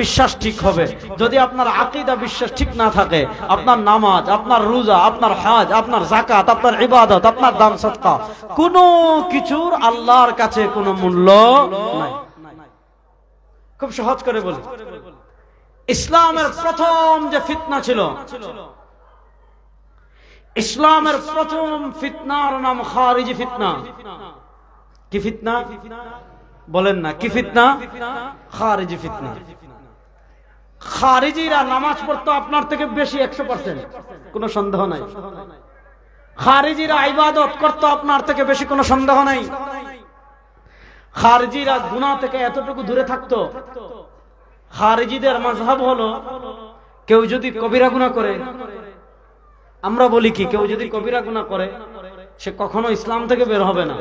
বিশ্বাস ঠিক হবে। যদি আপনার আকিদা বিশ্বাস ঠিক না থাকে, আপনার নামাজ, আপনার রোজা, আপনার হাজ, আপনার জাকাত আপনার ইবাদত, আপনার দান সৎকা, কোনো কিছুর আল্লাহর কাছে কোনো মূল্য নাই। খুব সহজ করে বলি। ইসলামের প্রথম যে ফিতনা ছিল, ইসলামের প্রথম ফিতনার নাম খারিজি ফিতনা। কি ফিতনা? বলেন না, কি ফিতনা? খারিজি ফিতনা। খারিজিরা নামাজ পড়তো আপনার থেকে বেশি একশো পার্সেন্ট কোনো সন্দেহ নাই। খারিজিরা ইবাদত করতো আপনার থেকে বেশি কোনো সন্দেহ নাই। খারিজিরা গুনাহ থেকে এতটুকু দূরে থাকতো। খারিজিদের মাঝহাব হলো, কেউ যদি কবিরা গুনাহ করে, আমরা বলি কি, কেউ যদি কবিরা গুনাহ করে, সে কখনো ইসলাম থেকে বের হবে না।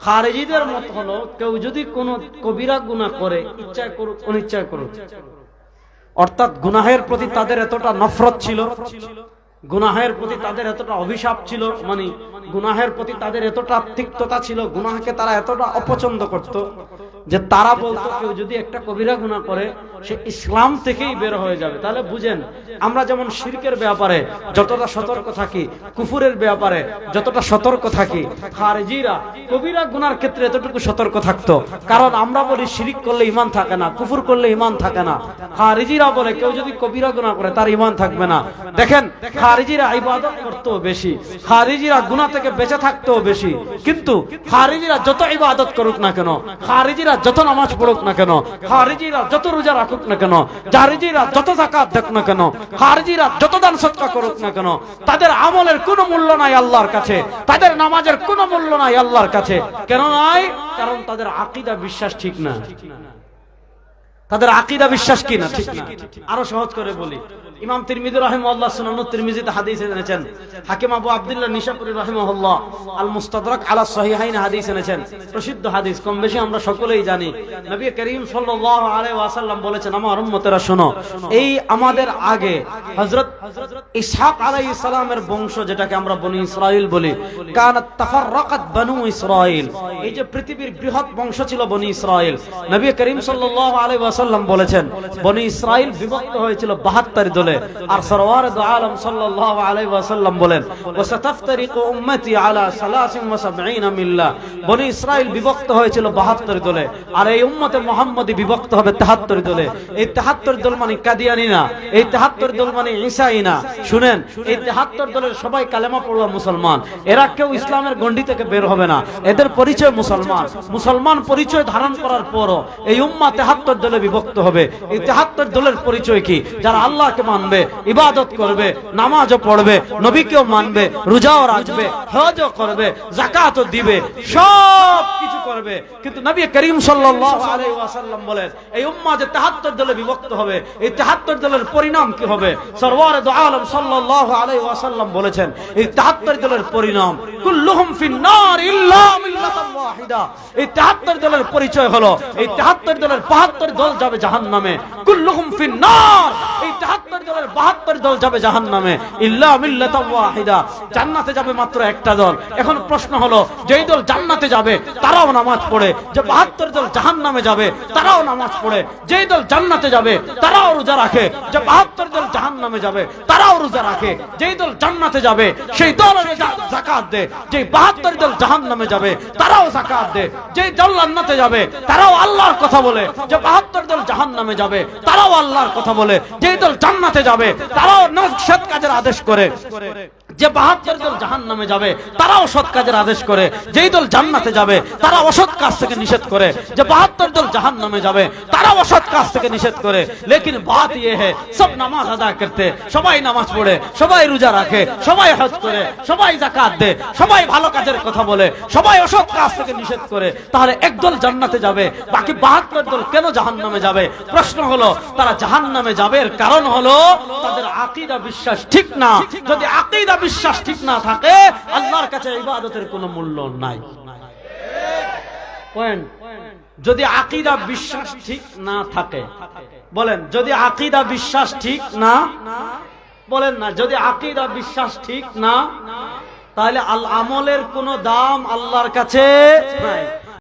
খারেজিদের মত হলো, কেউ যদি কোন কবিরা গুনাহ করে, ইচ্ছায় করুক, অনিচ্ছায় করুক অর্থাৎ গুনাহের প্রতি তাদের এতটা নফরত ছিল, গুনাহের প্রতি তাদের এতটা অভিশাপ ছিল মানে গুনাহের প্রতি তাদের এতটা তিক্ততা ছিল, গুনাহকে তারা এতটা অপছন্দ করত যে তারা বলতো, কেউ যদি একটা কবিরা গুনাহ করে সে ইসলাম থেকেই বের হয়ে যাবে। তাহলে বুঝেন, আমরা যেমন শিরকের ব্যাপারে যতটা সতর্ক থাকি, কুফুরের ব্যাপারে যতটা সতর্ক থাকি, খারেজিরা, কবিরা গুনার ক্ষেত্রে এতটুকু সতর্ক থাকতো। কারণ আমরা বলি শিরিক করলে ইমান থাকে না, কুফুর করলে ইমান থাকে না। খারিজিরা বলে, কেউ যদি কবিরা গুনাহ করে, তার ইমান থাকবে না। দেখেন, খারিজিরা ইবাদত করতেও বেশি, খারিজিরা গুনাহ থেকে বেঁচে থাকতেও বেশি। কিন্তু খারিজিরা যত ইবাদত করুক না কেন, খারিজিরা যত নামাজ পড়ুক না কেন, খারিজিরা যত রোজা রাখুক না কেন, জারিজিরা যত জাকাত দেখ না কেন, খারজিরা যত দান সৎকা করুক না কেন, তাদের আমলের কোনো মূল্য নাই আল্লাহর কাছে, তাদের নামাজের কোনো মূল্য নাই আল্লাহর কাছে। কেন নাই? কারণ তাদের আকিদা বিশ্বাস ঠিক না। তাদের আকিদা বিশ্বাস কি না? ঠিক না। আরও সহজ করে বলি। ইমাম তিরমিজি রাহিমাহুল্লাহ সুনান তিরমিজিতে হাদিস এনেছেন। হাকিম আবু আব্দুল্লাহ নিশাপুরি রাহিমাহুল্লাহ আল মুস্তাদরাক আলা সহিহাইন হাদিস এনেছেন। প্রসিদ্ধ হাদিস কম বেশি আমরা সকলেই জানি। নবী করিম সাল্লাল্লাহু আলাইহি ওয়াসাল্লাম বলেছেন, আমার উম্মতেরা শোনো, এই আমাদের আগে হযরত ইসহাক আলাইহিস সালামের বংশ, যেটাকে আমরা বনি ইসরাইল বলি, কানাত তাফাররাকাত বনু ইসরাইল এই যে পৃথিবীর বৃহৎ বংশ ছিল বনি ইসরাইল নবী করিম সাল্লাল্লাহু আলাইহি ওয়াসাল্লাম বলেছেন, বনি ইসরাইল বিভক্ত হয়েছিল 72 দলে। আর সরওয়ার দু আলম সাল্লাল্লাহু আলাইহি ওয়াসাল্লাম বলেন, ওয়াসাতাফতারিকু উম্মতি আলা 73 মিল্লা বনি ইসরাইল বিভক্ত হয়েছিল 72 দলে, আর এই উম্মতে মুহাম্মদী বিভক্ত হবে 73 দলে। এই 73 দল মানে কাদিয়ানি না, এই 73 দল মানে ঈসাই না। শুনেন, এই 73 দলের সবাই কালেমা পড়ুয়া মুসলমান। এরা কেউ ইসলামের গণ্ডি থেকে বের হবে না। এদের পরিচয় মুসলমান। মুসলমান পরিচয় ধারণ করার পরও এই উম্মা 73 দলে বিভক্ত হবে। এই 73 দলের পরিচয় কি? যারা আল্লাহকে মানবে, ইবাদত করবে, নামাজও পড়বে, নবীকেও মানবে, রোজাও রাখবে, হজও করবে জাকাতও দিবে, সব কিছু করবে। কিন্তু নবী করিম ওয়াসাল্লাম বলেন, এই উম্মাহ যে 73 দলে বিভক্ত হবে, এই 73 দলের পরিণাম কি হবে? সরওয়ার আলম সাল্লাল্লাহু আলাইহি ওয়াসাল্লাম বলেছেন, এই 73 দলের পরিণাম, কুল্লুহুম ফিন নার ইল্লা এই 73 দলের পরিচয় হলো, এই 73 দলের 72 দল যাবে ফিন নার এই 73 দলের 72 দল যাবে জাহান্নামে। ইল্লা মিল্লাতান ওয়াহিদা। জান্নাতে যাবে মাত্র একটা দল। এখন প্রশ্ন হলো, যেই দল জান্নাতে যাবে, তারাও নামাজ পড়ে। যে 72 দল জাহান্নামে যাবে, তারাও নামাজ পড়ে। যেই দল জান্নাতে যাবে, তারাও রোজা রাখে। যে 72 দল জাহান্নামে যাবে, তারাও রোজা রাখে। যেই দল জান্নাতে যাবে, সেই দল যাকাত দেয়। যেই 72 দল জাহান্নামে যাবে, তারাও যাকাত দে। যে দল জান্নাতে যাবে, তারাও আল্লাহর কথা বলে। যে 72 দল জাহান্নামে যাবে, তারাও আল্লাহর কথা বলে। যে দল জান্নাতে যাবে, তারাও সৎ কাজের আদেশ করে। যে বাহাত্তর দল জাহান নামে যাবে, তারাও সৎ কাজের আদেশ করে। যেই দল জান্নাতে যাবে, তারা অসৎ কাজ থেকে নিষেধ করে। যে বাহাত্তর দল জাহান নামে যাবে তারা অসৎ কাজ থেকে নিষেধ করে। লেকিন বাত ইয়ে হে, সব নামাজ আদা করতে। সবাই নামাজ পড়ে, সবাই রোজা রাখে, সবাই হজ করে, সবাই জাকাত দেয়, সবাই ভালো কাজের কথা বলে, সবাই অসৎ কাজ থেকে নিষেধ করে। তাহলে একদল জান্নাতে যাবে, বাকি বাহাত্তর দল কেন জাহান নামে যাবে? প্রশ্ন হলো, তারা জাহান নামে যাবে এর কারণ হলো, তাদের আকিদা, বিশ্বাস ঠিক না। যদি আকিদা বিশ্বাস ঠিক না থাকে, আল্লাহর কাছে ইবাদতের কোনো মূল্য নাই। যদি আকিদা বিশ্বাস ঠিক না থাকে, বলেন, যদি আকিদা বিশ্বাস ঠিক না, বলেন না, যদি আকিদা বিশ্বাস ঠিক না, তাহলে আল আমলের কোনো দাম আল্লাহর কাছে নাই।